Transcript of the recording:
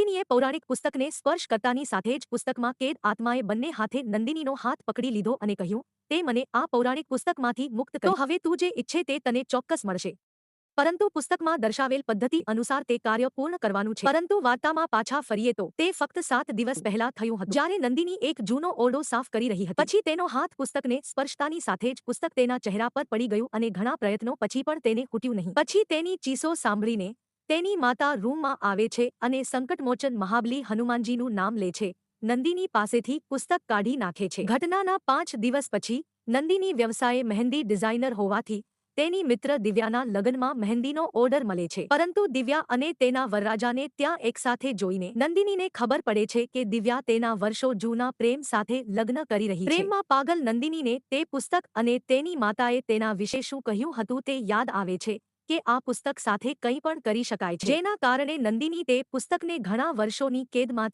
નંદિનીએ પૌરાણિક પુસ્તકને સ્પર્શ કરતાની સાથે જ પુસ્તકમાં કેદ આત્માએ બંને હાથે નંદિનીનો હાથ પકડી લીધો અને કહ્યું તે મને આ પૌરાણિક પુસ્તકમાંથી મુક્ત કરો. હવે તું જે ઈચ્છે તે તને ચોક્કસ મળશે. પરંતુ પુસ્તકમાં દર્શાવેલ પદ્ધતિ અનુસાર તે કાર્ય પૂર્ણ કરવાનું છે. પરંતુ વાર્તામાં પાછા ફરીએ તો તે ફક્ત સાત દિવસ પહેલા થયું હતું. જ્યારે નંદિની એક જૂનો ઓરડો સાફ કરી રહી હતી. પછી તેનો હાથ પુસ્તકને સ્પર્શતાની સાથે જ પુસ્તક તેના ચહેરા પર પડી ગયું અને ઘણા પ્રયત્નો પછી પણ તેને ખૂટ્યું નહીં. પછી તેની ચીસો સાંભળીને તેની માતા રૂમમાં આવે છે અને સંકટમોચન મહાબલી હનુમાનજીનું નામ લે છે. નંદિની પાસેથી પુસ્તક કાઢી નાખે છે. ઘટનાના પાંચ દિવસ પછી, નંદિની વ્યવસાયે મહેંદી ડિઝાઇનર હોવાથી, તેની મિત્ર દિવ્યાના લગ્નમાં મહેંદીનો ઓર્ડર મળે છે. પરંતુ દિવ્યા અને તેના વરરાજાને ત્યાં એકસાથે જોઈને, નંદિનીને ખબર પડે છે કે દિવ્યા તેના વર્ષો જૂના પ્રેમ સાથે લગ્ન કરી રહી પ્રેમમાં પાગલ નંદિનીને તે પુસ્તક અને તેની માતાએ તેના વિશે શું કહ્યું હતું તે યાદ આવે છે. કે આ પુસ્તક સાથે કંઈ પણ કરી શકાય છે. જેના કારણે નંદિની તે પુસ્તકને ઘણા વર્ષોની કેદમાંથી